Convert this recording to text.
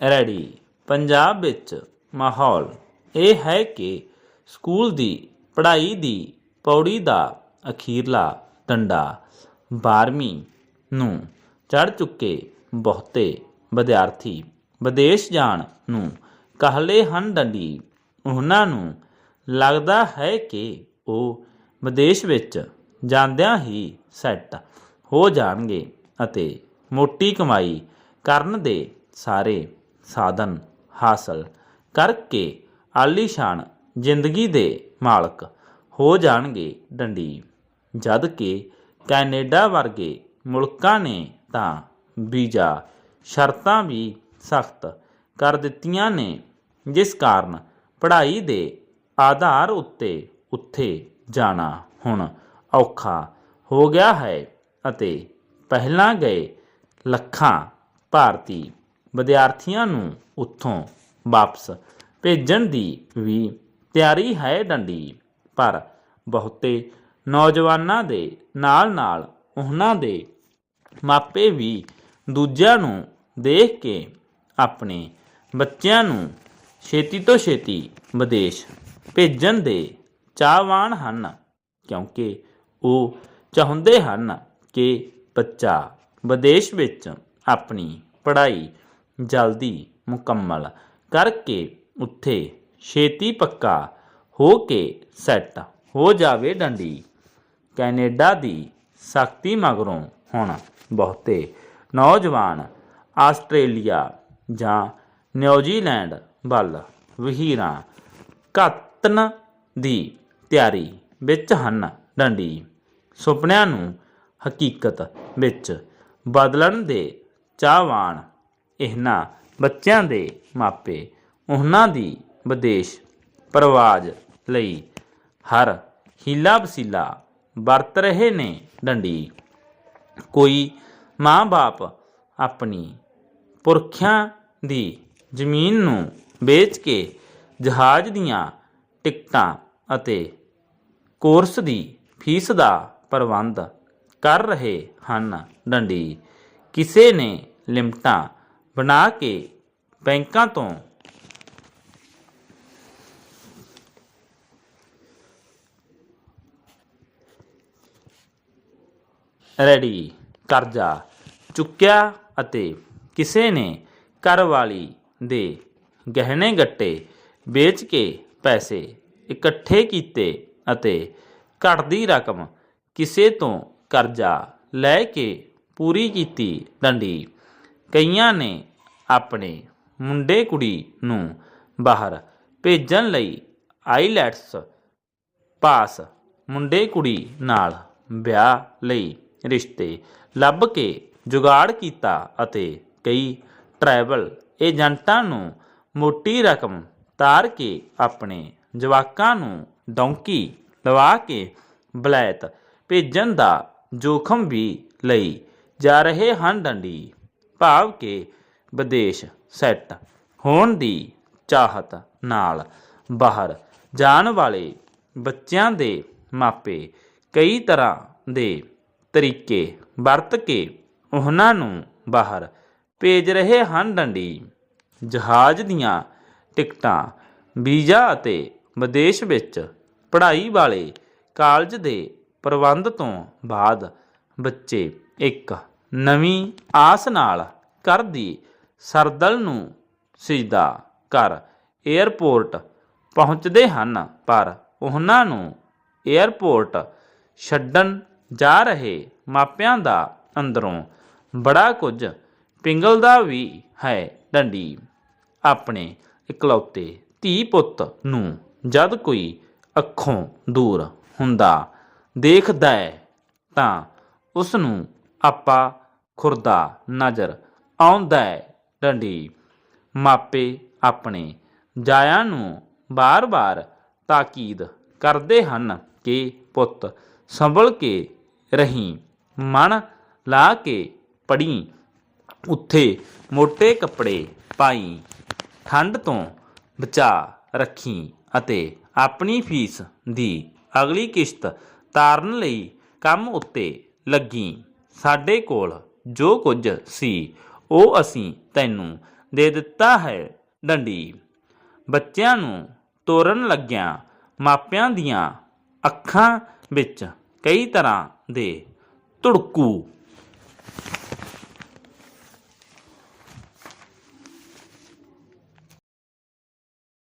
Ready. Punjab ਵਿੱਚ ਮਾਹੌਲ ਇਹ ਹੈ ਕਿ ਸਕੂਲ ਦੀ ਪੜ੍ਹਾਈ ਦੀ ਪੌੜੀ ਦਾ ਅਖੀਰਲਾ ਡੰਡਾ 12ਵੀਂ ਨੂੰ ਚੜ ਚੁੱਕੇ ਬਹੁਤੇ ਵਿਦਿਆਰਥੀ ਵਿਦੇਸ਼ ਜਾਣ ਨੂੰ ਕਹਲੇ ਹਨ ਡੰਡੀ। ਉਹਨਾਂ ਨੂੰ ਲੱਗਦਾ ਹੈ ਕਿ ਉਹ ਵਿਦੇਸ਼ ਵਿੱਚ ਜਾਂਦਿਆਂ ਹੀ ਸੈੱਟ ਹੋ ਜਾਣਗੇ ਅਤੇ ਮੋਟੀ ਕਮਾਈ ਕਰਨ ਦੇ ਸਾਰੇ ਸਾਧਨ ਹਾਸਲ ਕਰਕੇ ਆਲੀਸ਼ਾਨ ਜ਼ਿੰਦਗੀ ਦੇ ਮਾਲਕ ਹੋ ਜਾਣਗੇ ਡੰਡੀ। ਜਦ ਕਿ ਕੈਨੇਡਾ ਵਰਗੇ ਮੁਲਕਾਂ ਨੇ ਤਾਂ ਵੀਜ਼ਾ ਸ਼ਰਤਾਂ ਵੀ ਸਖਤ ਕਰ ਦਿੱਤੀਆਂ ਨੇ, ਜਿਸ ਕਾਰਨ ਪੜ੍ਹਾਈ ਦੇ ਆਧਾਰ ਉੱਤੇ ਉੱਥੇ ਜਾਣਾ ਹੁਣ ਔਖਾ ਹੋ ਗਿਆ ਹੈ ਅਤੇ ਪਹਿਲਾਂ ਗਏ ਲੱਖਾਂ ਭਾਰਤੀ ਵਿਦਿਆਰਥੀਆਂ ਨੂੰ ਉੱਥੋਂ ਵਾਪਸ ਭੇਜਣ ਦੀ ਵੀ ਤਿਆਰੀ ਹੈ ਡੰਡੀ। ਪਰ ਬਹੁਤੇ ਨੌਜਵਾਨਾਂ ਦੇ ਨਾਲ-ਨਾਲ ਉਹਨਾਂ ਦੇ ਮਾਪੇ ਵੀ ਦੂਜਿਆਂ ਨੂੰ ਦੇਖ ਕੇ ਆਪਣੇ ਬੱਚਿਆਂ ਨੂੰ ਛੇਤੀ ਤੋਂ ਛੇਤੀ ਵਿਦੇਸ਼ ਭੇਜਣ ਦੇ ਚਾਹਵਾਨ ਹਨ, ਕਿਉਂਕਿ ਉਹ ਚਾਹੁੰਦੇ ਹਨ ਕਿ ਬੱਚਾ ਵਿਦੇਸ਼ ਵਿੱਚ ਆਪਣੀ ਪੜ੍ਹਾਈ ਜਲਦੀ ਮੁਕੰਮਲ ਕਰਕੇ ਉੱਥੇ ਛੇਤੀ ਪੱਕਾ ਹੋ ਕੇ ਸੈੱਟ ਹੋ ਜਾਵੇ ਡੰਡੀ। ਕੈਨੇਡਾ ਦੀ ਸਖਤੀ ਮਗਰੋਂ ਹੁਣ ਬਹੁਤੇ ਨੌਜਵਾਨ ਆਸਟ੍ਰੇਲੀਆ ਜਾਂ ਨਿਊਜ਼ੀਲੈਂਡ ਵੱਲ ਵਹੀਰਾਂ ਘੱਤਨ ਦੀ ਤਿਆਰੀ ਵਿੱਚ ਹਨ ਡੰਡੀ। ਸੁਪਨਿਆਂ ਨੂੰ ਹਕੀਕਤ ਵਿੱਚ ਬਦਲਣ ਦੇ ਚਾਹਵਾਨ ਇਹਨਾਂ ਬੱਚਿਆਂ ਦੇ ਮਾਪੇ, ਉਹਨਾਂ ਦੀ ਵਿਦੇਸ਼ ਪ੍ਰਵਾਜ ਲਈ ਹਰ ਹੀਲਾ ਵਸੀਲਾ ਵਰਤ ਰਹੇ ਨੇ ਡੰਡੀ। ਕੋਈ ਮਾਂ-ਬਾਪ ਆਪਣੀ ਪੁਰਖਿਆਂ ਦੀ ਜ਼ਮੀਨ ਨੂੰ ਵੇਚ ਕੇ ਜਹਾਜ਼ ਦੀਆਂ ਟਿਕਟਾਂ ਅਤੇ ਕੋਰਸ ਦੀ ਫੀਸ ਦਾ ਪ੍ਰਬੰਧ ਕਰ ਰਹੇ ਹਨ। ਡੰਡੀ ਕਿਸੇ ਨੇ ਲਿਮਟਾਂ ਬਣਾ ਕੇ ਬੈਂਕਾਂ ਤੋਂ ਰੈਡੀ ਕਰਜ਼ਾ ਚੁੱਕਿਆ ਅਤੇ ਕਿਸੇ ਨੇ ਘਰ ਵਾਲੀ ਦੇ ਗਹਿਣੇ ਗੱਟੇ ਵੇਚ ਕੇ ਪੈਸੇ ਇਕੱਠੇ ਕੀਤੇ ਅਤੇ ਘਟਦੀ ਰਕਮ ਕਿਸੇ ਤੋਂ ਕਰਜ਼ਾ ਲੈ ਕੇ ਪੂਰੀ ਕੀਤੀ ਡੰਡੀ ਕਈਆਂ ਨੇ ਆਪਣੇ ਮੁੰਡੇ ਕੁੜੀ ਨੂੰ ਬਾਹਰ ਭੇਜਣ ਲਈ ਆਈਲੈਟਸ ਪਾਸ ਮੁੰਡੇ ਕੁੜੀ ਨਾਲ ਵਿਆਹ ਲਈ ਰਿਸ਼ਤੇ ਲੱਭ ਕੇ ਜੁਗਾੜ ਕੀਤਾ ਅਤੇ ਕਈ ਟਰੈਵਲ ਏਜੰਟਾਂ ਨੂੰ ਮੋਟੀ ਰਕਮ ਤਾਰ ਕੇ ਆਪਣੇ ਜਵਾਕਾਂ ਨੂੰ ਡੌਂਕੀ ਲਵਾ ਕੇ ਬਲੈਤ ਭੇਜਣ ਦਾ ਜੋਖਮ ਵੀ ਲਈ ਜਾ ਰਹੇ ਹਨ ਡੰਡੀ। ਭਾਵ ਕਿ ਵਿਦੇਸ਼ ਸੈੱਟ ਹੋਣ ਦੀ ਚਾਹਤ ਨਾਲ ਬਾਹਰ ਜਾਣ ਵਾਲੇ ਬੱਚਿਆਂ ਦੇ ਮਾਪੇ ਕਈ ਤਰ੍ਹਾਂ ਦੇ ਤਰੀਕੇ ਵਰਤ ਕੇ ਉਹਨਾਂ ਨੂੰ ਬਾਹਰ ਭੇਜ ਰਹੇ ਹਨ। ਡੰਡੀ, ਜਹਾਜ਼ ਦੀਆਂ ਟਿਕਟਾਂ, ਵੀਜ਼ਾ ਅਤੇ ਵਿਦੇਸ਼ ਵਿੱਚ ਪੜ੍ਹਾਈ ਵਾਲੇ ਕਾਲਜ ਦੇ ਪ੍ਰਬੰਧ ਤੋਂ ਬਾਅਦ ਬੱਚੇ ਇੱਕ ਨਵੀਂ ਆਸ ਨਾਲ ਘਰ ਦੀ ਸਰਦਲ ਨੂੰ ਸਿਜਦਾ ਕਰ 에ਅਰਪੋਰਟ ਪਹੁੰਚਦੇ ਹਨ, ਪਰ ਉਹਨਾਂ ਨੂੰ 에ਅਰਪੋਰਟ ਛੱਡਣ ਜਾ ਰਹੇ ਮਾਪਿਆਂ ਦਾ ਅੰਦਰੋਂ ਬੜਾ ਕੁਝ ਪਿੰਗਲਦਾ ਵੀ ਹੈ ਡੰਡੀ। ਆਪਣੇ ਇਕਲੌਤੇ ਧੀ ਪੁੱਤ ਨੂੰ ਜਦ ਕੋਈ ਅੱਖੋਂ ਦੂਰ ਹੁੰਦਾ ਦੇਖਦਾ ਹੈ ਤਾਂ ਉਸ ਨੂੰ ਆਪਾ ਖੁਰਦਾ ਨਜ਼ਰ ਆਉਂਦਾ ਹੈ। ਡੰਡੀ, ਮਾਪੇ ਆਪਣੇ ਜਾਇਆਂ ਨੂੰ ਬਾਰ-ਬਾਰ ਤਾਕੀਦ ਕਰਦੇ ਹਨ ਕਿ ਪੁੱਤ ਸੰਭਲ ਕੇ ਰਹੀਂ, ਮਨ ਲਾ ਕੇ ਪੜੀ, ਉੱਥੇ ਮੋٹے ਕੱਪੜੇ ਪਾਈ, ਠੰਡ ਤੋਂ ਬਚਾ ਰੱਖੀ ਅਤੇ ਆਪਣੀ ਫੀਸ ਦੀ ਅਗਲੀ ਕਿਸ਼ਤ ਤਾਰਨ ਲਈ ਕੰਮ ਉੱਤੇ ਲੱਗੀ। ਸਾਡੇ ਕੋਲ ਜੋ ਕੁਝ ਸੀ, ਉਹ ਅਸੀਂ ਤੈਨੂੰ ਦੇ ਦਿੱਤਾ ਹੈ। ਡੰਡੀ। ਬੱਚਿਆਂ ਨੂੰ ਤੋਰਨ ਲੱਗਿਆਂ ਮਾਪਿਆਂ ਦੀਆਂ ਅੱਖਾਂ ਵਿੱਚ ਕਈ ਤਰ੍ਹਾਂ ਦੇ ਧੁੜਕੂ।